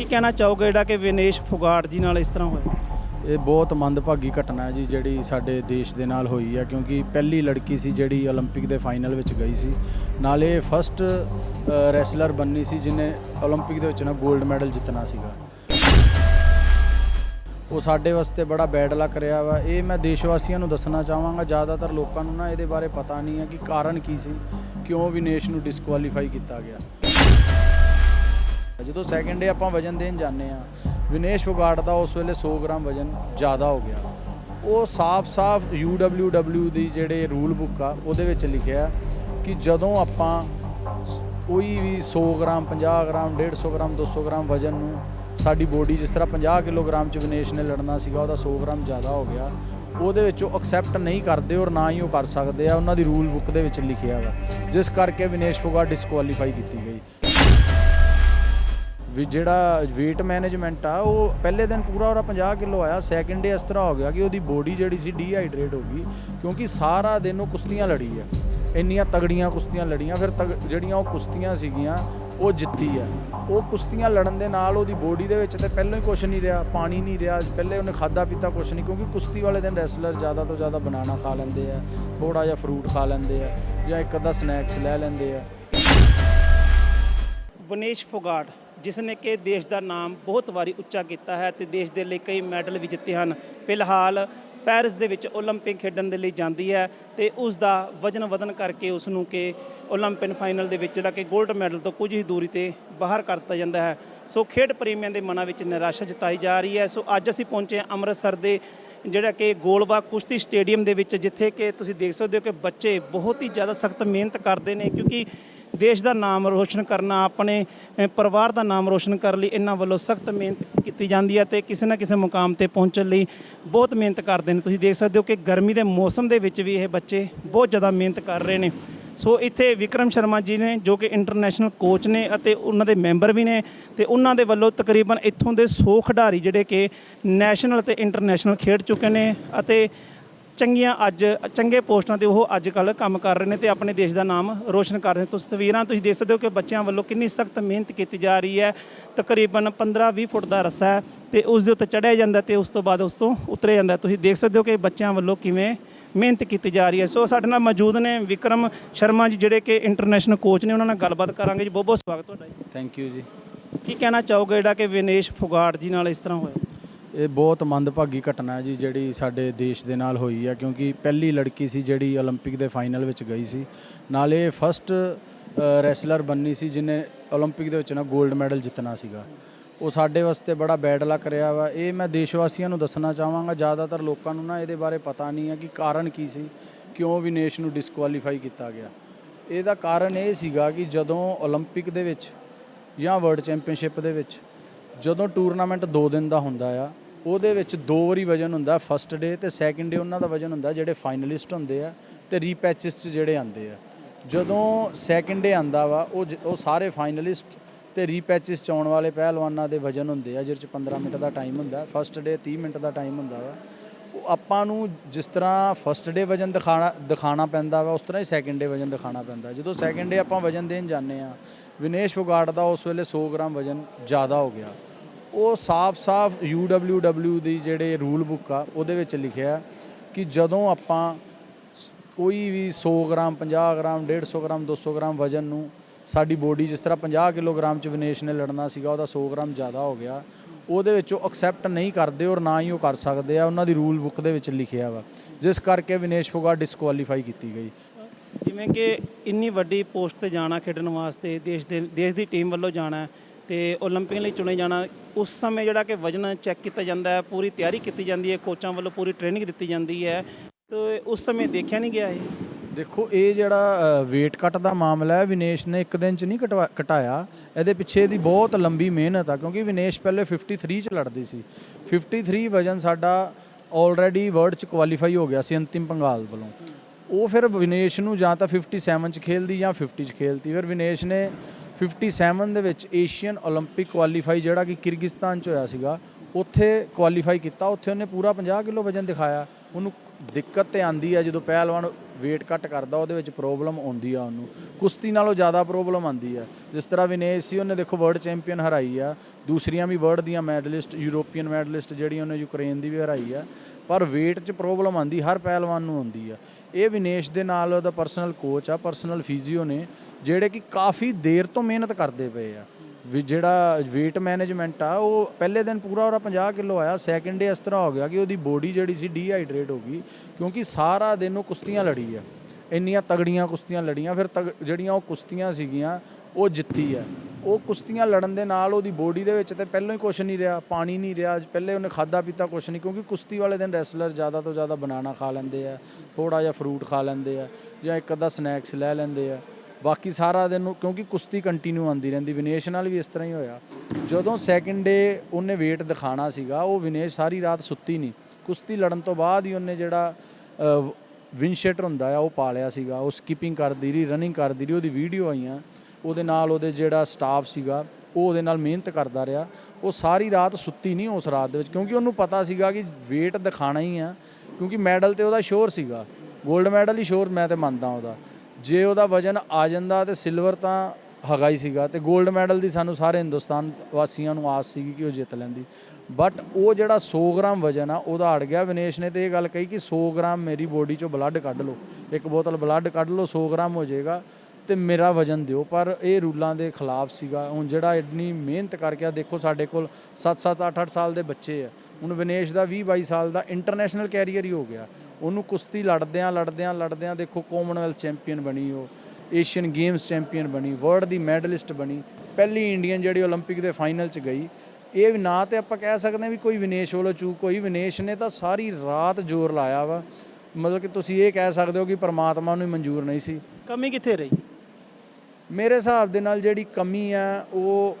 ਕੀ ਕਹਿਣਾ ਚਾਹੋਗੇ ਜਿਹੜਾ ਕਿ ਵਿਨੇਸ਼ ਫੁਗਾੜ ਜੀ ਨਾਲ ਇਸ ਤਰ੍ਹਾਂ ਹੋਇਆ? ਇਹ ਬਹੁਤ ਮੰਦਭਾਗੀ ਘਟਨਾ ਹੈ ਜੀ, ਜਿਹੜੀ ਸਾਡੇ ਦੇਸ਼ ਦੇ ਨਾਲ ਹੋਈ ਹੈ, ਕਿਉਂਕਿ ਪਹਿਲੀ ਲੜਕੀ ਸੀ ਜਿਹੜੀ 올림픽 ਦੇ ਫਾਈਨਲ ਵਿੱਚ ਗਈ ਸੀ। ਨਾਲੇ ਫਸਟ ਰੈਸਲਰ ਬੰਨੀ ਸੀ ਜਿਨੇ 올림픽 ਦੇ ਵਿੱਚ ਨਾ 골ਡ ਮੈਡਲ ਜਿੱਤਣਾ ਸੀਗਾ। ਉਹ ਸਾਡੇ ਵਾਸਤੇ ਬੜਾ ਬੈਡ ਲੱਕ ਰਿਹਾ ਵਾ। ਇਹ ਮੈਂ ਦੇਸ਼ ਵਾਸੀਆਂ ਨੂੰ ਦੱਸਣਾ ਚਾਹਾਂਗਾ, ਜ਼ਿਆਦਾਤਰ ਲੋਕਾਂ ਨੂੰ ਨਾ ਇਹਦੇ ਬਾਰੇ ਪਤਾ ਨਹੀਂ ਹੈ ਕਿ ਕਾਰਨ ਕੀ ਸੀ, ਕਿਉਂ ਵਿਨੇਸ਼ ਨੂੰ ਡਿਸਕੁਆਲੀਫਾਈ ਕੀਤਾ ਗਿਆ। ਜਦੋਂ ਸੈਕਿੰਡ ਡੇ ਆਪਾਂ ਵਜਨ ਦੇਣ ਜਾਂਦੇ ਆ ਵਿਨੇਸ਼ ਫੋਗਾਟ ਦਾ ਉਸ ਵੇਲੇ 100 ਗ੍ਰਾਮ ਵਜਨ ਜ਼ਿਆਦਾ ਹੋ ਗਿਆ। ਉਹ ਸਾਫ਼-ਸਾਫ਼ UWW ਦੀ ਜਿਹੜੇ ਰੂਲ ਬੁੱਕ ਆ, ਉਹਦੇ ਵਿੱਚ ਲਿਖਿਆ ਕਿ ਜਦੋਂ ਆਪਾਂ ਕੋਈ ਵੀ 100 ਗ੍ਰਾਮ 50 ਗ੍ਰਾਮ 150 ਗ੍ਰਾਮ 200 ਗ੍ਰਾਮ ਵਜਨ ਨੂੰ ਸਾਡੀ ਬੋਡੀ ਜਿਸ ਤਰ੍ਹਾਂ 50 ਕਿਲੋਗ੍ਰਾਮ ਚ ਵਿਨੇਸ਼ ਨੇ ਲੜਨਾ ਸੀਗਾ, ਉਹਦਾ 100 ਗ੍ਰਾਮ ਜ਼ਿਆਦਾ ਹੋ ਗਿਆ। ਉਹਦੇ ਵਿੱਚ ਉਹ ਐਕਸੈਪਟ ਨਹੀਂ ਕਰਦੇ ਔਰ ਨਾ ਹੀ ਉਹ ਕਰ ਸਕਦੇ ਆ, ਉਹਨਾਂ ਦੀ ਰੂਲ ਬੁੱਕ ਦੇ ਵਿੱਚ ਲਿਖਿਆ ਵਾ। ਜਿਸ ਕਰਕੇ ਵਿਨੇਸ਼ ਫੋਗਾਟ ਡਿਸਕੁਆਲੀਫਾਈ ਕੀਤੀ ਗਈ। ਵੀ ਜਿਹੜਾ weight ਮੈਨੇਜਮੈਂਟ ਆ, ਉਹ ਪਹਿਲੇ ਦਿਨ ਪੂਰਾ ਉਹਦਾ 50 ਕਿਲੋ ਆਇਆ ਸੈਕਿੰਡ ਡੇ ਇਸ ਤਰ੍ਹਾਂ ਹੋ ਗਿਆ ਕਿ ਉਹਦੀ ਬੋਡੀ ਜਿਹੜੀ ਸੀ ਡੀਹਾਈਡਰੇਟ ਹੋ ਗਈ, ਕਿਉਂਕਿ ਸਾਰਾ ਦਿਨ ਉਹ ਕੁਸ਼ਤੀਆਂ ਲੜੀ ਆ। ਇੰਨੀਆਂ ਤਗੜੀਆਂ ਕੁਸ਼ਤੀਆਂ ਲੜੀਆਂ, ਫਿਰ ਤਗ- ਜਿਹੜੀਆਂ ਉਹ ਕੁਸ਼ਤੀਆਂ ਸੀਗੀਆਂ, ਉਹ ਜਿੱਤੀ ਆ। ਉਹ ਕੁਸ਼ਤੀਆਂ ਲੜਨ ਦੇ ਨਾਲ ਉਹਦੀ ਬੋਡੀ ਦੇ ਵਿੱਚ ਤੇ ਪਹਿਲਾਂ ਹੀ ਕੁਝ ਨਹੀਂ ਰਿਹਾ, ਪਾਣੀ ਨਹੀਂ ਰਿਹਾ, ਪਹਿਲੇ ਉਹਨੇ ਖਾਦਾ ਪੀਤਾ ਕੁਝ ਨਹੀਂ, ਕਿਉਂਕਿ ਕੁਸ਼ਤੀ ਵਾਲੇ ਦਿਨ ਰੈਸਲਰ ਜ਼ਿਆਦਾ ਤੋਂ ਜ਼ਿਆਦਾ ਬਨਾਨਾ ਖਾ ਲੈਂਦੇ ਆ ਥੋੜਾ ਜਿਹਾ ਫਰੂਟ ਖਾ ਲੈਂਦੇ ਆ, ਜਾਂ ਇੱਕ ਅੱਧਾ ਸਨੈਕਸ ਲੈ ਲੈਂਦੇ ਆ। ਵਿਨੇਸ਼ ਫੋਗਾਟ। ਜਿਸ ਨੇ ਕਿ ਦੇਸ਼ ਦਾ ਨਾਮ ਬਹੁਤ ਵਾਰੀ ਉੱਚਾ ਕੀਤਾ ਹੈ ਤੇ ਦੇਸ਼ ਦੇ ਲਈ ਕਈ ਮੈਡਲ ਵੀ ਜਿੱਤੇ ਹਨ। ਫਿਲਹਾਲ ਪੈਰਿਸ ਦੇ ਵਿੱਚ 올림픽 ਖੇਡਣ ਦੇ ਲਈ ਜਾਂਦੀ ਹੈ ਤੇ ਉਸ ਦਾ ਵਜਨ ਵਧਨ ਕਰਕੇ ਉਸ ਨੂੰ ਕਿ 올림픽 ਫਾਈਨਲ ਦੇ ਵਿੱਚ ਜਿਹੜਾ ਕਿ 골ਡ ਮੈਡਲ ਤੋਂ ਕੁਝ ਹੀ ਦੂਰੀ ਤੇ ਬਾਹਰ ਕਰ ਦਿੱਤਾ ਜਾਂਦਾ ਹੈ। ਸੋ ਖੇਡ ਪ੍ਰੇਮੀਆਂ ਦੇ ਮਨਾਂ ਵਿੱਚ ਨਿਰਾਸ਼ਾ ਜਤਾਈ ਜਾ ਰਹੀ ਹੈ। ਸੋ ਅੱਜ ਅਸੀਂ ਪਹੁੰਚੇ ਹਾਂ ਅੰਮ੍ਰਿਤਸਰ ਦੇ ਜਿਹੜਾ ਕਿ ਗੋਲਬਾ ਕੁਸ਼ਤੀ ਸਟੇਡੀਅਮ ਦੇ ਵਿੱਚ, ਜਿੱਥੇ ਕਿ ਤੁਸੀਂ ਦੇਖ ਸਕਦੇ ਹੋ ਕਿ ਬੱਚੇ ਬਹੁਤ ਹੀ ਜ਼ਿਆਦਾ ਸਖਤ ਮਿਹਨਤ ਕਰਦੇ ਨੇ, ਕਿਉਂਕਿ ਦੇਸ਼ ਦਾ ਨਾਮ ਰੋਸ਼ਨ ਕਰਨਾ, ਆਪਣੇ ਪਰਿਵਾਰ ਦਾ ਨਾਮ ਰੋਸ਼ਨ ਕਰਨ ਲਈ ਇਹਨਾਂ ਵੱਲੋਂ ਸਖਤ ਮਿਹਨਤ ਕੀਤੀ ਜਾਂਦੀ ਹੈ ਤੇ ਕਿਸੇ ਨਾ ਕਿਸੇ ਮੁਕਾਮ ਤੇ ਪਹੁੰਚਣ ਲਈ ਬਹੁਤ ਮਿਹਨਤ ਕਰਦੇ ਨੇ। ਤੁਸੀਂ ਦੇਖ ਸਕਦੇ ਹੋ ਕਿ ਗਰਮੀ ਦੇ ਮੌਸਮ ਦੇ ਵਿੱਚ ਵੀ ਇਹ ਬੱਚੇ ਬਹੁਤ ਜ਼ਿਆਦਾ ਮਿਹਨਤ ਕਰ ਰਹੇ ਨੇ। ਸੋ ਇੱਥੇ ਵਿਕਰਮ ਸ਼ਰਮਾ ਜੀ ਨੇ, ਜੋ ਕਿ ਇੰਟਰਨੈਸ਼ਨਲ ਕੋਚ ਨੇ ਅਤੇ ਉਹਨਾਂ ਦੇ ਮੈਂਬਰ ਵੀ ਨੇ ਤੇ ਉਹਨਾਂ ਦੇ ਵੱਲੋਂ ਤਕਰੀਬਨ ਇੱਥੋਂ ਦੇ 100 ਖਿਡਾਰੀ ਜਿਹੜੇ ਕਿ ਨੈਸ਼ਨਲ ਤੇ ਇੰਟਰਨੈਸ਼ਨਲ ਖੇਡ ਚੁੱਕੇ ਨੇ ਅਤੇ ਚੰਗੀਆਂ ਅੱਜ ਚੰਗੇ ਪੋਸਟਾਂ ਤੇ ਉਹ ਅੱਜ ਕੱਲ ਕੰਮ ਕਰ ਰਹੇ ਨੇ ਤੇ ਆਪਣੇ ਦੇਸ਼ ਦਾ ਨਾਮ ਰੋਸ਼ਨ ਕਰ ਰਹੇ ਨੇ। ਤੁਸੀਂ ਤਸਵੀਰਾਂ ਤੁਸੀਂ ਦੇਖ ਸਕਦੇ ਹੋ ਕਿ ਬੱਚਿਆਂ ਵੱਲੋਂ ਕਿੰਨੀ ਸਖਤ ਮਿਹਨਤ ਕੀਤੀ ਜਾ ਰਹੀ ਹੈ। ਤਕਰੀਬਨ 15-20 ਫੁੱਟ ਦਾ ਰੱਸਾ ਹੈ ਤੇ ਉਸ ਦੇ ਉੱਤੇ ਚੜਿਆ ਜਾਂਦਾ ਤੇ ਉਸ ਤੋਂ ਬਾਅਦ ਉਸ ਤੋਂ ਉਤਰਿਆ ਜਾਂਦਾ। ਤੁਸੀਂ ਦੇਖ ਸਕਦੇ ਹੋ ਕਿ ਬੱਚਿਆਂ ਵੱਲੋਂ ਕਿਵੇਂ ਮਿਹਨਤ ਕੀਤੀ ਜਾ ਰਹੀ ਹੈ। ਸੋ ਸਾਡੇ ਨਾਲ ਮੌਜੂਦ ਨੇ ਵਿਕਰਮ ਸ਼ਰਮਾ ਜੀ ਜਿਹੜੇ ਕਿ ਇੰਟਰਨੈਸ਼ਨਲ ਕੋਚ ਨੇ ਉਹਨਾਂ ਨਾਲ ਗੱਲਬਾਤ ਕਰਾਂਗੇ ਜੀ। ਬਹੁਤ ਬਹੁਤ ਸਵਾਗਤ ਤੁਹਾਡਾ ਜੀ। ਥੈਂਕ ਯੂ ਜੀ। ਕੀ ਕਹਿਣਾ ਚਾਹੋਗੇ ਜਿਹੜਾ ਕਿ ਵਿਨੇਸ਼ ਫੁਗਾੜ ਜੀ ਨਾਲ ਇਸ ਤਰ੍ਹਾਂ ਹੋਇਆ? ਇਹ ਬਹੁਤ ਮੰਦਭਾਗੀ ਘਟਨਾ ਹੈ ਜੀ, ਜਿਹੜੀ ਸਾਡੇ ਦੇਸ਼ ਦੇ ਨਾਲ ਹੋਈ ਹੈ, ਕਿਉਂਕਿ ਪਹਿਲੀ ਲੜਕੀ ਸੀ ਜਿਹੜੀ 올림픽 ਦੇ ਫਾਈਨਲ ਵਿੱਚ ਗਈ ਸੀ। ਨਾਲ ਇਹ ਫਸਟ ਰੈਸਲਰ ਬੰਨੀ ਸੀ ਜਿਨੇ 올림픽 ਦੇ ਵਿੱਚ ਨਾ 골ਡ ਮੈਡਲ ਜਿੱਤਣਾ ਸੀਗਾ। ਉਹ ਸਾਡੇ ਵਾਸਤੇ ਬੜਾ ਬੈਡ ਲੱਕ ਰਿਹਾ ਵਾ। ਇਹ ਮੈਂ ਦੇਸ਼ ਵਾਸੀਆਂ ਨੂੰ ਦੱਸਣਾ ਚਾਹਾਂਗਾ, ਜ਼ਿਆਦਾਤਰ ਲੋਕਾਂ ਨੂੰ ਨਾ ਇਹਦੇ ਬਾਰੇ ਪਤਾ ਨਹੀਂ ਹੈ ਕਿ ਕਾਰਨ ਕੀ ਸੀ, ਕਿਉਂ ਵਿਨੇਸ਼ ਨੂੰ ਡਿਸਕੁਆਲੀਫਾਈ ਕੀਤਾ ਗਿਆ। ਇਹਦਾ ਕਾਰਨ ਇਹ ਸੀਗਾ ਕਿ ਜਦੋਂ 올림픽 ਦੇ ਵਿੱਚ ਜਾਂ ਵਰਲਡ ਚੈਂਪੀਅਨਸ਼ਿਪ ਦੇ ਵਿੱਚ ਜਦੋਂ ਟੂਰਨਾਮੈਂਟ 2 ਦਿਨ ਦਾ ਹੁੰਦਾ ਆ, ਉਹਦੇ ਵਿੱਚ ਦੋ ਵਾਰੀ ਵਜਨ ਹੁੰਦਾ ਫਸਟ ਡੇ ਤੇ ਸੈਕਿੰਡ ਡੇ ਉਹਨਾਂ ਦਾ ਵਜਨ ਹੁੰਦਾ, ਜਿਹੜੇ ਫਾਈਨਲਿਸਟ ਹੁੰਦੇ ਆ ਤੇ ਰੀਪੈਚਸ 'ਚ ਜਿਹੜੇ ਆਉਂਦੇ ਆ। ਜਦੋਂ ਸੈਕਿੰਡ ਡੇ ਆਂਦਾ ਵਾ, ਉਹ ਜ- ਉਹ ਸਾਰੇ ਫਾਈਨਲਿਸਟ ਤੇ ਰੀਪੈਚਿਸ 'ਚ ਆਉਣ ਵਾਲੇ ਪਹਿਲਵਾਨਾਂ ਦੇ ਵਜਨ ਹੁੰਦੇ ਆ, ਜਿਹਦੇ 'ਚ 15 ਮਿੰਟ ਦਾ ਟਾਈਮ ਹੁੰਦਾ ਫਸਟ ਡੇ 30 ਮਿੰਟ ਦਾ ਟਾਈਮ ਹੁੰਦਾ ਵਾ। ਉਹ ਆਪਾਂ ਨੂੰ ਜਿਸ ਤਰ੍ਹਾਂ ਫਸਟ ਡੇ ਵਜਨ ਦਿਖਾਣਾ ਦਿਖਾਣਾ ਪੈਂਦਾ ਵਾ, ਉਸ ਤਰ੍ਹਾਂ ਹੀ ਸੈਕਿੰਡ ਡੇ ਵਜਨ ਦਿਖਾਣਾ ਪੈਂਦਾ। ਜਦੋਂ ਸੈਕਿੰਡ ਡੇ ਆਪਾਂ ਵਜਨ ਦੇਣ ਜਾਂਦੇ ਆ, ਵਿਨੇਸ਼ ਫੋਗਾਟ ਦਾ ਉਸ ਵੇਲੇ 100 ਗ੍ਰਾਮ ਵਜਨ ਜ਼ਿਆਦਾ ਹੋ ਗਿਆ। ਉਹ ਸਾਫ਼-ਸਾਫ਼ UWW ਦੀ ਜਿਹੜੇ ਰੂਲ ਬੁੱਕ ਆ, ਉਹਦੇ ਵਿੱਚ ਲਿਖਿਆ ਕਿ ਜਦੋਂ ਆਪਾਂ ਸ- ਕੋਈ ਵੀ 100 ਗ੍ਰਾਮ 50 ਗ੍ਰਾਮ 150 ਗ੍ਰਾਮ 200 ਗ੍ਰਾਮ ਵਜਨ ਨੂੰ ਸਾਡੀ ਬੋਡੀ ਜਿਸ ਤਰ੍ਹਾਂ 50 ਕਿਲੋਗ੍ਰਾਮ ਚ ਵਿਨੇਸ਼ ਨੇ ਲੜਨਾ ਸੀਗਾ, ਉਹਦਾ 100 ਗ੍ਰਾਮ ਜ਼ਿਆਦਾ ਹੋ ਗਿਆ, ਉਹਦੇ ਵਿੱਚ ਉਹ ਐਕਸੈਪਟ ਨਹੀਂ ਕਰਦੇ ਔਰ ਨਾ ਹੀ ਉਹ ਕਰ ਸਕਦੇ ਆ, ਉਹਨਾਂ ਦੀ ਰੂਲ ਬੁੱਕ ਦੇ ਵਿੱਚ ਲਿਖਿਆ ਵਾ, ਜਿਸ ਕਰਕੇ ਵਿਨੇਸ਼ ਫੋਗਾਟ ਡਿਸਕੁਆਲੀਫਾਈ ਕੀਤੀ ਗਈ। ਜਿਵੇਂ ਕਿ ਇੰਨੀ ਵੱਡੀ ਪੋਸਟ ਤੇ ਜਾਣਾ ਖੇਡਣ ਵਾਸਤੇ, ਦੇਸ਼ ਦੇ, ਦੇਸ਼ ਦੀ ਟੀਮ ਵੱਲੋਂ ਜਾਣਾ ਤੇ 올림픽 ਲਈ ਚੁਣੇ ਜਾਣਾ ਉਸ ਸਮੇਂ ਜਿਹੜਾ ਕਿ ਵਜਨ ਚੈੱਕ ਕੀਤਾ ਜਾਂਦਾ ਹੈ ਪੂਰੀ ਤਿਆਰੀ ਕੀਤੀ ਜਾਂਦੀ ਹੈ ਕੋਚਾਂ ਵੱਲੋਂ ਪੂਰੀ ਟ੍ਰੇਨਿੰਗ ਦਿੱਤੀ ਜਾਂਦੀ ਹੈ ਤੇ ਉਸ ਸਮੇਂ ਦੇਖਿਆ ਨਹੀਂ ਗਿਆ ਇਹ ਦੇਖੋ ਇਹ ਜਿਹੜਾ weight ਕੱਟ ਦਾ ਮਾਮਲਾ ਹੈ ਵਿਨੇਸ਼ ਨੇ ਇੱਕ ਦਿਨ ਚ ਨਹੀਂ ਘਟਵਾ- ਘਟਾਇਆ ਇਹਦੇ ਪਿੱਛੇ ਦੀ ਬਹੁਤ ਲੰਬੀ ਮਿਹਨਤ ਆ ਕਿਉਂਕਿ ਵਿਨੇਸ਼ ਪਹਿਲੇ 53 ਚ ਲੜਦੀ ਸੀ 53 ਵਜਨ ਸਾਡਾ ਆਲਰੇਡੀ ਵਰਲਡ ਚ ਕੁਆਲੀਫਾਈ ਹੋ ਗਿਆ ਸੀ ਅੰਤਿਮ ਪੰਗਾਲ ਵੱਲੋਂ ਉਹ ਫਿਰ ਵਿਨੇਸ਼ ਨੂੰ ਜਾਂ ਤਾਂ 57 ਚ ਖੇਲਦੀ ਜਾਂ 50 ਚ ਖੇਲਦੀ ਫਿਰ ਵਿਨੇਸ਼ ਨੇ 57 ਦੇ ਵਿੱਚ ਏਸ਼ੀਅਨ 올림픽 ਕੁਆਲੀਫਾਈ ਜਿਹੜਾ ਕਿ ਕਿਰਗਿਸਤਾਨ ਚ ਹੋਇਆ ਸੀਗਾ ਉੱਥੇ ਕੁਆਲੀਫਾਈ ਕੀਤਾ ਉੱਥੇ ਉਹਨੇ ਪੂਰਾ 50 ਕਿਲੋ ਵਜਨ ਦਿਖਾਇਆ ਉਹਨੂੰ ਦਿੱਕਤ ਤੇ ਆਂਦੀ ਆ ਜਦੋਂ ਪਹਿਲਵਾਨ weight ਕੱਟ ਕਰਦਾ ਉਹਦੇ ਵਿੱਚ ਪ੍ਰੋਬਲਮ ਆਉਂਦੀ ਆ ਉਹਨੂੰ ਕੁਸ਼ਤੀ ਨਾਲੋਂ ਜ਼ਿਆਦਾ ਪ੍ਰੋਬਲਮ ਆਂਦੀ ਆ ਜਿਸ ਤਰ੍ਹਾਂ ਵਿਨੇਸ਼ ਸੀ ਉਹਨੇ ਦੇਖੋ ਵਰਲਡ ਚੈਂਪੀਅਨ ਹਰਾਈ ਆ ਦੂਸਰੀਆਂ ਵੀ ਵਰਲਡ ਦੀਆਂ ਮੈਡਲਿਸਟ ਯੂਰੋਪੀਅਨ ਮੈਡਲਿਸਟ ਜਿਹੜੀਆਂ ਉਹਨੇ ਯੂਕਰੇਨ ਦੀ ਵੀ ਹਰਾਈ ਆ ਪਰ weight 'ਚ ਪ੍ਰੋਬਲਮ ਆਂਦੀ ਹਰ ਪਹਿਲਵਾਨ ਨੂੰ ਆਉਂਦੀ ਆ ਇਹ ਵਿਨੇਸ਼ ਦੇ ਨਾਲ ਉਹਦਾ ਪਰਸਨਲ ਕੋਚ ਆ ਪਰਸਨਲ ਫਿਜ਼ੀਓ ਨੇ ਜਿਹੜੇ ਕਿ ਕਾਫੀ ਦੇਰ ਤੋਂ ਮਿਹਨਤ ਕਰਦੇ ਪਏ ਆ। ਵੀ ਜਿਹੜਾ weight ਮੈਨੇਜਮੈਂਟ ਆ, ਉਹ ਪਹਿਲੇ ਦਿਨ ਪੂਰਾ ਉਹਦਾ 50 ਕਿਲੋ ਆਇਆ ਸੈਕਿੰਡ ਡੇ ਇਸ ਤਰ੍ਹਾਂ ਹੋ ਗਿਆ ਕਿ ਉਹਦੀ ਬੋਡੀ ਜਿਹੜੀ ਸੀ ਡੀਹਾਈਡਰੇਟ ਹੋ ਗਈ, ਕਿਉਂਕਿ ਸਾਰਾ ਦਿਨ ਉਹ ਕੁਸ਼ਤੀਆਂ ਲੜੀ ਆ। ਇੰਨੀਆਂ ਤਗੜੀਆਂ ਕੁਸ਼ਤੀਆਂ ਲੜੀਆਂ, ਫਿਰ ਤਗ- ਜਿਹੜੀਆਂ ਉਹ ਕੁਸ਼ਤੀਆਂ ਸੀਗੀਆਂ, ਉਹ ਜਿੱਤੀ ਆ। ਉਹ ਕੁਸ਼ਤੀਆਂ ਲੜਨ ਦੇ ਨਾਲ ਉਹਦੀ ਬੋਡੀ ਦੇ ਵਿੱਚ ਤੇ ਪਹਿਲਾਂ ਹੀ ਕੁਛ ਨਹੀਂ ਰਿਹਾ, ਪਾਣੀ ਨਹੀਂ ਰਿਹਾ, ਪਹਿਲੇ ਉਹਨੇ ਖਾਦਾ ਪੀਤਾ ਕੁਛ ਨਹੀਂ, ਕਿਉਂਕਿ ਕੁਸ਼ਤੀ ਵਾਲੇ ਦਿਨ ਰੈਸਲਰ ਜ਼ਿਆਦਾ ਤੋਂ ਜ਼ਿਆਦਾ ਬਨਾਨਾ ਖਾ ਲੈਂਦੇ ਆ ਥੋੜਾ ਜਿਹਾ ਫਰੂਟ ਖਾ ਲੈਂਦੇ ਆ ਜਾਂ ਇੱਕ ਅੱਧਾ ਸਨੈਕਸ ਲੈ ਲੈਂਦੇ ਆ। ਬਾਕੀ ਸਾਰਾ ਦਿਨ ਕਿਉਂਕਿ ਕੁਸ਼ਤੀ ਕੰਟੀਨਿਊ ਆਉਂਦੀ ਰਹਿੰਦੀ, ਵਿਨੇਸ਼ ਨਾਲ ਵੀ ਇਸ ਤਰ੍ਹਾਂ ਹੀ ਹੋਇਆ। ਜਦੋਂ ਸੈਕਿੰਡ ਡੇ ਉਹਨੇ weight ਦਿਖਾਣਾ ਸੀਗਾ, ਉਹ ਵਿਨੇਸ਼ ਸਾਰੀ ਰਾਤ ਸੁੱਤੀ ਨਹੀਂ। ਕੁਸ਼ਤੀ ਲੜਨ ਤੋਂ ਬਾਅਦ ਹੀ ਉਹਨੇ ਜਿਹੜਾ ਵਿਨਸ਼ੇਟਰ ਹੁੰਦਾ ਆ, ਉਹ ਪਾ ਲਿਆ ਸੀਗਾ। ਉਹ ਸਕਿਪਿੰਗ ਕਰਦੀ ਰਹੀ ਰਨਿੰਗ ਕਰਦੀ ਰਹੀ, ਉਹਦੀ ਵੀਡੀਓ ਆਈਆਂ। ਉਹਦੇ ਨਾਲ ਉਹਦੇ ਜਿਹੜਾ ਸਟਾਫ ਸੀਗਾ, ਉਹ ਉਹਦੇ ਨਾਲ ਮਿਹਨਤ ਕਰਦਾ ਰਿਹਾ। ਉਹ ਸਾਰੀ ਰਾਤ ਸੁੱਤੀ ਨਹੀਂ ਉਸ ਰਾਤ ਦੇ ਵਿੱਚ, ਕਿਉਂਕਿ ਉਹਨੂੰ ਪਤਾ ਸੀਗਾ ਕਿ weight ਦਿਖਾਣਾ ਹੀ ਆ। ਕਿਉਂਕਿ ਮੈਡਲ ਤੇ ਉਹਦਾ ਸ਼ੋਰ ਸੀਗਾ। 골ਡ ਮੈਡਲ ਹੀ ਸ਼ੋਰ ਮੈਂ ਤੇ ਮੰਨਦਾ ਉਹਦਾ। ਜੇ ਉਹਦਾ ਵਜਨ ਆ ਜਾਂਦਾ ਤੇ ਸਿਲਵਰ ਤਾਂ ਹੈਗਾ ਹੀ ਸੀਗਾ ਤੇ 골ਡ ਮੈਡਲ ਦੀ ਸਾਨੂੰ ਸਾਰੇ ਹਿੰਦੁਸਤਾਨ ਵਾਸੀਆਂ ਨੂੰ ਆਸ ਸੀਗੀ ਕਿ ਉਹ ਜਿੱਤ ਲੈਂਦੀ। ਬਟ ਉਹ ਜਿਹੜਾ 100 ਗ੍ਰਾਮ ਵਜਨ ਆ, ਉਹਦਾ ਅੜ ਗਿਆ। ਵਿਨੇਸ਼ ਨੇ ਤੇ ਇਹ ਗੱਲ ਕਹੀ ਕਿ 100 ਗ੍ਰਾਮ ਮੇਰੀ ਬੋਡੀ ਚੋਂ ਬਲੱਡ ਕੱਢ ਲਓ। ਇੱਕ ਬੋਤਲ ਬਲੱਡ ਕੱਢ ਲਓ 100 ਗ੍ਰਾਮ ਹੋ ਜਾਏਗਾ ਤੇ ਮੇਰਾ ਵਜਨ ਦਿਓ। ਪਰ ਇਹ ਰੂਲਾਂ ਦੇ ਖਿਲਾਫ ਸੀਗਾ। ਹੁਣ ਜਿਹੜਾ ਇੰਨੀ ਮਿਹਨਤ ਕਰਕੇ ਆ, ਦੇਖੋ ਸਾਡੇ ਕੋਲ 7-7 8-8 ਸਾਲ ਦੇ ਬੱਚੇ ਆ। ਹੁਣ ਵਿਨੇਸ਼ ਦਾ 20-22 ਸਾਲ ਦਾ ਇੰਟਰਨੈਸ਼ਨਲ ਕੈਰੀਅਰ ਹੀ ਹੋ ਗਿਆ ਉਹਨੂੰ ਕੁਸ਼ਤੀ ਲੜਦਿਆਂ ਲੜਦਿਆਂ ਲੜਦਿਆਂ ਦੇਖੋ ਕਾਮਨਵੈਲਥ ਚੈਂਪੀਅਨ ਬਣੀ ਉਹ ਏਸ਼ੀਅਨ ਗੇਮਸ ਚੈਂਪੀਅਨ ਬਣੀ ਵਰਲਡ ਦੀ ਮੈਡਲਿਸਟ ਬਣੀ ਪਹਿਲੀ ਇੰਡੀਅਨ ਜਿਹੜੀ 올림픽 ਦੇ ਫਾਈਨਲ 'ਚ ਗਈ ਇਹ ਵੀ ਨਾ ਤੇ ਆਪਾਂ ਕਹਿ ਸਕਦੇ ਹਾਂ ਵੀ ਕੋਈ ਵਿਨੇਸ਼ ਵੱਲੋਂ ਚੂਕ ਹੋਈ ਵਿਨੇਸ਼ ਨੇ ਤਾਂ ਸਾਰੀ ਰਾਤ ਜ਼ੋਰ ਲਾਇਆ ਵਾ ਮਤਲਬ ਕਿ ਤੁਸੀਂ ਇਹ ਕਹਿ ਸਕਦੇ ਹੋ ਕਿ ਪ੍ਰਮਾਤਮਾ ਨੂੰ ਹੀ ਮਨਜ਼ੂਰ ਨਹੀਂ ਸੀ ਕਮੀ ਕਿੱਥੇ ਰਹੀ ਮੇਰੇ ਹਿਸਾਬ ਦੇ ਨਾਲ ਜਿਹੜੀ ਕਮੀ ਆ ਉਹ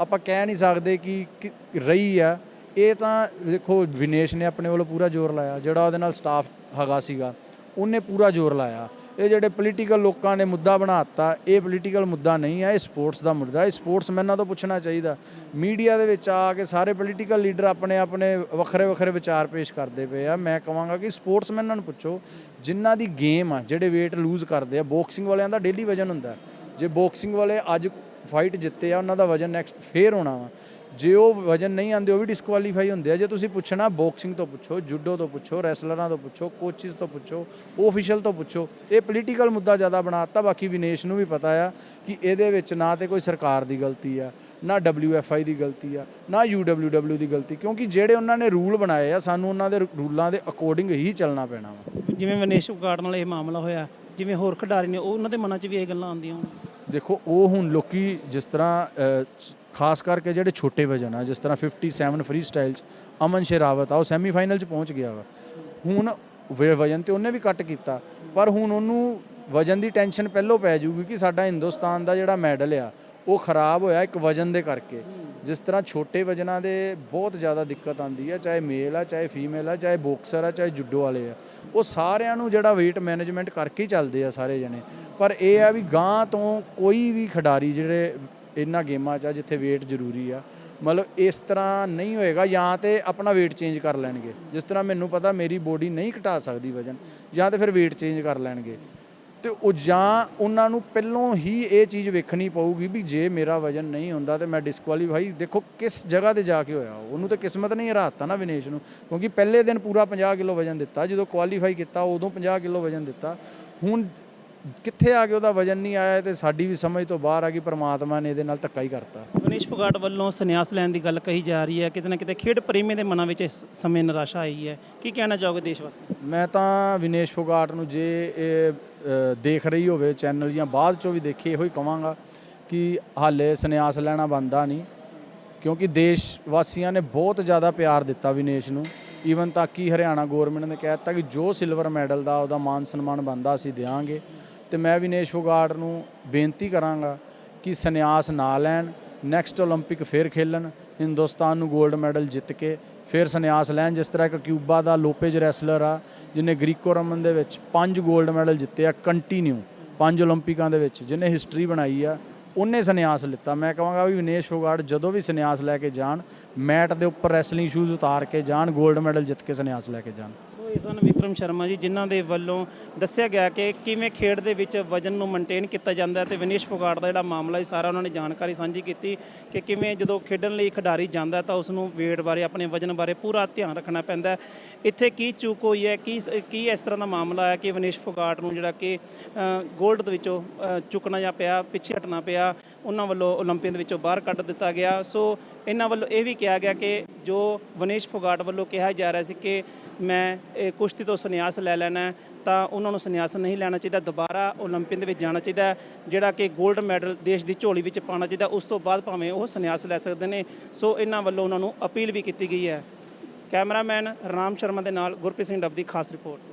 ਆਪਾਂ ਕਹਿ ਨਹੀਂ ਸਕਦੇ ਕਿ ਕਿ ਰਹੀ ਆ ਇਹ ਤਾਂ ਦੇਖੋ ਵਿਨੇਸ਼ ਨੇ ਆਪਣੇ ਵੱਲੋਂ ਪੂਰਾ ਜ਼ੋਰ ਲਾਇਆ, ਜਿਹੜਾ ਉਹਦੇ ਨਾਲ ਸਟਾਫ ਹੈਗਾ ਸੀਗਾ, ਉਹਨੇ ਪੂਰਾ ਜ਼ੋਰ ਲਾਇਆ। ਇਹ ਜਿਹੜੇ ਪੋਲੀਟੀਕਲ ਲੋਕਾਂ ਨੇ ਮੁੱਦਾ ਬਣਾਤਾ ਇਹ ਪੋਲੀਟੀਕਲ ਮੁੱਦਾ ਨਹੀਂ ਹੈ, ਇਹ ਸਪੋਰਟਸ ਦਾ ਮੁੱਦਾ ਹੈ। ਸਪੋਰਟਸਮੈਨਾਂ ਤੋਂ ਪੁੱਛਣਾ ਚਾਹੀਦਾ। ਮੀਡੀਆ ਦੇ ਵਿੱਚ ਆ ਕੇ ਸਾਰੇ ਪੋਲੀਟੀਕਲ ਲੀਡਰ ਆਪਣੇ ਆਪਣੇ ਵੱਖਰੇ ਵੱਖਰੇ ਵਿਚਾਰ ਪੇਸ਼ ਕਰਦੇ ਪਏ ਆ। ਮੈਂ ਕਹਾਂਗਾ ਕਿ ਸਪੋਰਟਸਮੈਨਾਂ ਨੂੰ ਪੁੱਛੋ, ਜਿਨ੍ਹਾਂ ਦੀ ਗੇਮ ਆ, ਜਿਹੜੇ weight ਲੂਜ਼ ਕਰਦੇ ਆ ਬਾਕਸਿੰਗ ਵਾਲਿਆਂ ਦਾ ਡੇਲੀ ਵਜਨ ਹੁੰਦਾ। ਜੇ ਬਾਕਸਿੰਗ ਵਾਲੇ ਅੱਜ ਫਾਈਟ ਜਿੱਤੇ ਆ, ਉਹਨਾਂ ਦਾ ਵਜਨ ਨੈਕਸਟ ਫੇਰ ਹੋਣਾ ਵਾ। ਜੇ ਉਹ ਵਜਨ ਨਹੀਂ ਆਂਦੇ ਉਹ ਵੀ ਡਿਸਕੁਆਲੀਫਾਈ ਹੁੰਦੇ ਆ। ਜੇ ਤੁਸੀਂ ਪੁੱਛਣਾ ਬਾਕਸਿੰਗ ਤੋਂ ਪੁੱਛੋ ਜੂਡੋ ਤੋਂ ਪੁੱਛੋ ਰੈਸਲਰਾਂ ਤੋਂ ਪੁੱਛੋ ਕੋਚਿਸ ਤੋਂ ਪੁੱਛੋ ਆਫੀਸ਼ੀਅਲ ਤੋਂ ਪੁੱਛੋ, ਇਹ ਪੋਲੀਟੀਕਲ ਮੁੱਦਾ ਜ਼ਿਆਦਾ ਬਣਾਤਾ ਬਾਕੀ ਵਿਨੇਸ਼ ਨੂੰ ਵੀ ਪਤਾ ਆ ਕਿ ਇਹਦੇ ਵਿੱਚ ਨਾ ਤੇ ਕੋਈ ਸਰਕਾਰ ਦੀ ਗਲਤੀ ਆ, ਨਾ WFI ਦੀ ਗਲਤੀ ਆ, ਨਾ UWW ਦੀ ਗਲਤੀ। ਕਿਉਂਕਿ ਜਿਹੜੇ ਉਹਨਾਂ ਨੇ ਰੂਲ ਬਣਾਏ ਆ, ਸਾਨੂੰ ਉਹਨਾਂ ਦੇ ਰੂਲਾਂ ਦੇ ਅਕੋਰਡਿੰਗ ਹੀ ਚੱਲਣਾ ਪੈਣਾ ਵਾ। ਜਿਵੇਂ ਵਿਨੇਸ਼ ਉਗਾੜ ਨਾਲ ਇਹ ਮਾਮਲਾ ਹੋਇਆ, ਜਿਵੇਂ ਹੋਰ ਖਿਡਾਰੀ ਨੇ, ਉਹ ਉਹਨਾਂ ਦੇ ਮਨਾਂ 'ਚ ਵੀ ਇਹ ਗੱਲਾਂ ਆਉਂਦੀਆਂ ਹੋਣ ਦੇਖੋ, ਉਹ ਹੁਣ ਲੋਕੀ ਜਿਸ ਤਰ੍ਹਾਂ ਖਾਸ ਕਰਕੇ ਜਿਹੜੇ ਛੋਟੇ ਵਜਨ ਆ, ਜਿਸ ਤਰ੍ਹਾਂ 57 ਫ੍ਰੀ ਸਟਾਈਲ ਚ ਅਮਨ ਸ਼ੇਰਾਵਤ ਆ, ਉਹ ਸੈਮੀਫਾਈਨਲ ਚ ਪਹੁੰਚ ਗਿਆ ਵਾ। ਹੁਣ ਵਜਨ ਤੇ ਉਹਨੇ ਵੀ ਕੱਟ ਕੀਤਾ, ਪਰ ਹੁਣ ਉਹਨੂੰ ਵਜਨ ਦੀ ਟੈਨਸ਼ਨ ਪਹਿਲੋਂ ਪੈ ਜੂਗੀ ਕਿ ਸਾਡਾ ਹਿੰਦੁਸਤਾਨ ਦਾ ਜਿਹੜਾ ਮੈਡਲ ਆ, ਉਹ ਖਰਾਬ ਹੋਇਆ ਇੱਕ ਵਜਨ ਦੇ ਕਰਕੇ। ਜਿਸ ਤਰ੍ਹਾਂ ਛੋਟੇ ਵਜਨਾਂ ਦੇ ਬਹੁਤ ਜ਼ਿਆਦਾ ਦਿੱਕਤ ਆਉਂਦੀ ਹੈ ਚਾਹੇ ਮੇਲ ਆ, ਚਾਹੇ ਫੀਮੇਲ ਆ, ਚਾਹੇ ਬਾਕਸਰ ਆ, ਚਾਹੇ ਜੁੱਡੋ ਵਾਲੇ ਆ, ਉਹ ਸਾਰਿਆਂ ਨੂੰ ਜਿਹੜਾ weight ਮੈਨੇਜਮੈਂਟ ਕਰਕੇ ਹੀ ਚੱਲਦੇ ਆ ਸਾਰੇ ਜਣੇ। ਪਰ ਇਹ ਆ ਵੀ ਗਾਂ ਤੋਂ ਕੋਈ ਵੀ ਖਿਡਾਰੀ ਜਿਹੜੇ ਇਹਨਾਂ ਗੇਮਾਂ 'ਚ ਆ, ਜਿੱਥੇ weight ਜ਼ਰੂਰੀ ਆ, ਮਤਲਬ ਇਸ ਤਰ੍ਹਾਂ ਨਹੀਂ ਹੋਏਗਾ ਜਾਂ ਤੇ ਆਪਣਾ weight ਚੇਂਜ ਕਰ ਲੈਣਗੇ। ਜਿਸ ਤਰ੍ਹਾਂ ਮੈਨੂੰ ਪਤਾ ਮੇਰੀ ਬੋਡੀ ਨਹੀਂ ਘਟਾ ਸਕਦੀ ਵਜਨ, ਜਾਂ ਤੇ ਫਿਰ weight ਚੇਂਜ ਕਰ ਲੈਣਗੇ। ਤੇ ਉਹ ਜਾਂ ਉਹਨਾਂ ਨੂੰ ਪਹਿਲੋਂ ਹੀ ਇਹ ਚੀਜ਼ ਵੇਖਣੀ ਪਊਗੀ ਵੀ ਜੇ ਮੇਰਾ ਵਜਨ ਨਹੀਂ ਹੁੰਦਾ ਤੇ ਮੈਂ ਡਿਸਕੁਆਲੀਫਾਈ ਦੇਖੋ ਕਿਸ ਜਗ੍ਹਾ ਤੇ ਜਾ ਕੇ ਹੋਇਆ ਉਹਨੂੰ ਤਾਂ ਕਿਸਮਤ ਨਹੀਂ ਹਰਾਤਾ ਨਾ ਵਿਨੇਸ਼ ਨੂੰ, ਕਿਉਂਕਿ ਪਹਿਲੇ ਦਿਨ ਪੂਰਾ 50 ਕਿਲੋ ਵਜਨ ਦਿੱਤਾ, ਜਦੋਂ ਕੁਆਲੀਫਾਈ ਕੀਤਾ ਉਦੋਂ 50 ਕਿਲੋ ਵਜਨ ਦਿੱਤਾ। ਹੁਣ ਕਿੱਥੇ ਆ ਕੇ ਉਹਦਾ ਵਜਨ ਨਹੀਂ ਆਇਆ ਤੇ ਸਾਡੀ ਵੀ ਸਮਝ ਤੋਂ ਬਾਹਰ ਆ ਗਈ ਪ੍ਰਮਾਤਮਾ ਨੇ ਇਹਦੇ ਨਾਲ ਧੱਕਾ ਹੀ ਕਰਤਾ। ਵਿਨੇਸ਼ ਫੋਗਾਟ ਵੱਲੋਂ ਸੰਨਿਆਸ ਲੈਣ ਦੀ ਗੱਲ ਕਹੀ ਜਾ ਰਹੀ ਹੈ। ਕਿਤੇ ਨਾ ਕਿਤੇ ਖੇਡ ਪ੍ਰੇਮੀ ਦੇ ਮਨਾਂ ਵਿੱਚ ਇਸ ਸਮੇਂ ਨਿਰਾਸ਼ਾ ਆਈ ਹੈ। ਕੀ ਕਹਿਣਾ ਚਾਹੋਗੇ ਦੇਸ਼ ਵਾਸੀ ਮੈਂ ਤਾਂ ਵਿਨੇਸ਼ ਫੋਗਾਟ ਨੂੰ ਜੇ ਇਹ ਦੇਖ ਰਹੀ ਹੋਵੇ ਚੈਨਲ ਜਾਂ ਬਾਅਦ ਚੋਂ ਵੀ ਦੇਖੇ ਇਹੋ ਹੀ ਕਵਾਂਗਾ ਕਿ ਹਾਲੇ ਸੰਨਿਆਸ ਲੈਣਾ ਬੰਦਾ ਨਹੀਂ। ਕਿਉਂਕਿ ਦੇਸ਼ ਵਾਸੀਆਂ ਨੇ ਬਹੁਤ ਜ਼ਿਆਦਾ ਪਿਆਰ ਦਿੱਤਾ ਵਿਨੇਸ਼ ਨੂੰ। ਈਵਨ ਤੱਕ ਕਿ ਹਰਿਆਣਾ ਗਵਰਨਮੈਂਟ ਨੇ ਕਹਿ ਦਿੱਤਾ ਕਿ ਜੋ ਸਿਲਵਰ ਮੈਡਲ ਦਾ ਉਹਦਾ ਮਾਨ ਸਨਮਾਨ ਬੰਦਾ ਅਸੀਂ ਦੇਵਾਂਗੇ ਤੇ ਮੈਂ ਵਿਨੇਸ਼ ਫੋਗਾਟ ਨੂੰ ਬੇਨਤੀ ਕਰਾਂਗਾ ਕਿ ਸੰਨਿਆਸ ਨਾ ਲੈਣ ਨੈਕਸਟ 올림픽 ਫੇਰ ਖੇਲਣ, ਹਿੰਦੁਸਤਾਨ ਨੂੰ 골ਡ ਮੈਡਲ ਜਿੱਤ ਕੇ ਫਿਰ ਸੰਨਿਆਸ ਲੈਣ, ਜਿਸ ਤਰ੍ਹਾਂ ਇੱਕ ਕਿਊਬਾ ਦਾ ਲੋਪੇਜ ਰੈਸਲਰ ਆ, ਜਿਹਨੇ ਗ੍ਰੀਕੋ ਰਮਨ ਦੇ ਵਿੱਚ ਪੰਜ 골ਡ ਮੈਡਲ ਜਿੱਤੇ ਆ ਕੰਟੀਨਿਊ ਪੰਜ 올림픽ਾਂ ਦੇ ਵਿੱਚ, ਜਿਹਨੇ ਹਿਸਟਰੀ ਬਣਾਈ ਆ, ਉਹਨੇ ਸੰਨਿਆਸ ਲਿੱਤਾ। ਮੈਂ ਕਹਾਂਗਾ ਵੀ ਵਿਨੇਸ਼ ਫੋਗਾਟ ਜਦੋਂ ਵੀ ਸੰਨਿਆਸ ਲੈ ਕੇ ਜਾਣ, ਮੈਟ ਦੇ ਉੱਪਰ ਰੈਸਲਿੰਗ ਸ਼ੂਜ਼ ਉਤਾਰ ਕੇ ਜਾਣ 골ਡ ਮੈਡਲ ਜਿੱਤ ਕੇ ਸੰਨਿਆਸ ਲੈ ਕੇ ਜਾਣ। ਇਹ ਸਨ ਵਿਕਰਮ ਸ਼ਰਮਾ ਜੀ, ਜਿਨ੍ਹਾਂ ਦੇ ਵੱਲੋਂ ਦੱਸਿਆ ਗਿਆ ਕਿ ਕਿਵੇਂ ਖੇਡ ਦੇ ਵਿੱਚ ਵਜਨ ਨੂੰ ਮੇਨਟੇਨ ਕੀਤਾ ਜਾਂਦਾ ਹੈ ਤੇ ਵਿਨੇਸ਼ ਫੋਗਾਟ ਦਾ ਜਿਹੜਾ ਮਾਮਲਾ ਹੈ, ਸਾਰਾ ਉਹਨਾਂ ਨੇ ਜਾਣਕਾਰੀ ਸਾਂਝੀ ਕੀਤੀ ਕਿ ਕਿਵੇਂ ਜਦੋਂ ਖੇਡਣ ਲਈ ਖਿਡਾਰੀ ਜਾਂਦਾ ਤਾਂ ਉਸ ਨੂੰ weight ਬਾਰੇ, ਆਪਣੇ ਵਜਨ ਬਾਰੇ ਪੂਰਾ ਧਿਆਨ ਰੱਖਣਾ ਪੈਂਦਾ ਹੈ। ਇੱਥੇ ਕੀ ਚੂਕ ਹੋਈ ਹੈ, ਕੀ ਕੀ ਇਸ ਤਰ੍ਹਾਂ ਦਾ ਮਾਮਲਾ ਹੈ ਕਿ ਵਿਨੇਸ਼ ਫੋਗਾਟ ਨੂੰ ਜਿਹੜਾ ਕਿ 골ਡ ਦੇ ਵਿੱਚੋਂ ਚੁੱਕਣਾ ਜਾਂ ਪਿਆ, ਪਿੱਛੇ ਹਟਣਾ ਪਿਆ ਉਹਨਾਂ ਵੱਲੋਂ 올림ਪੀਅਨ ਦੇ ਵਿੱਚੋਂ ਬਾਹਰ ਕੱਢ ਦਿੱਤਾ ਗਿਆ। ਸੋ ਇਹਨਾਂ ਵੱਲੋਂ ਇਹ ਵੀ ਕਿਹਾ ਗਿਆ ਕਿ ਜੋ ਵਨੇਸ਼ ਫੋਗਾਟ ਵੱਲੋਂ ਕਿਹਾ ਜਾ ਰਿਹਾ ਸੀ ਕਿ ਮੈਂ, ਇਹ ਕੁਸ਼ਤੀ ਤੋਂ ਸੰਨਿਆਸ ਲੈ ਲੈਣਾ ਤਾਂ ਉਹਨਾਂ ਨੂੰ ਸੰਨਿਆਸ ਨਹੀਂ ਲੈਣਾ ਚਾਹੀਦਾ, ਦੁਬਾਰਾ 올림픽 ਦੇ ਵਿੱਚ ਜਾਣਾ ਚਾਹੀਦਾ ਜਿਹੜਾ ਕਿ 골ਡ ਮੈਡਲ ਦੇਸ਼ ਦੀ ਝੋਲੀ ਵਿੱਚ ਪਾਉਣਾ ਚਾਹੀਦਾ, ਉਸ ਤੋਂ ਬਾਅਦ ਭਾਵੇਂ ਉਹ ਸੰਨਿਆਸ ਲੈ ਸਕਦੇ ਨੇ। ਸੋ ਇਹਨਾਂ ਵੱਲੋਂ ਉਹਨਾਂ ਨੂੰ ਅਪੀਲ ਵੀ ਕੀਤੀ ਗਈ ਹੈ। ਕੈਮਰਾਮੈਨ ਰਾਮ ਸ਼ਰਮਾ ਦੇ ਨਾਲ ਗੁਰਪ੍ਰੀਤ ਸਿੰਘ ਡੱਬ ਦੀ ਖਾਸ ਰਿਪੋਰਟ।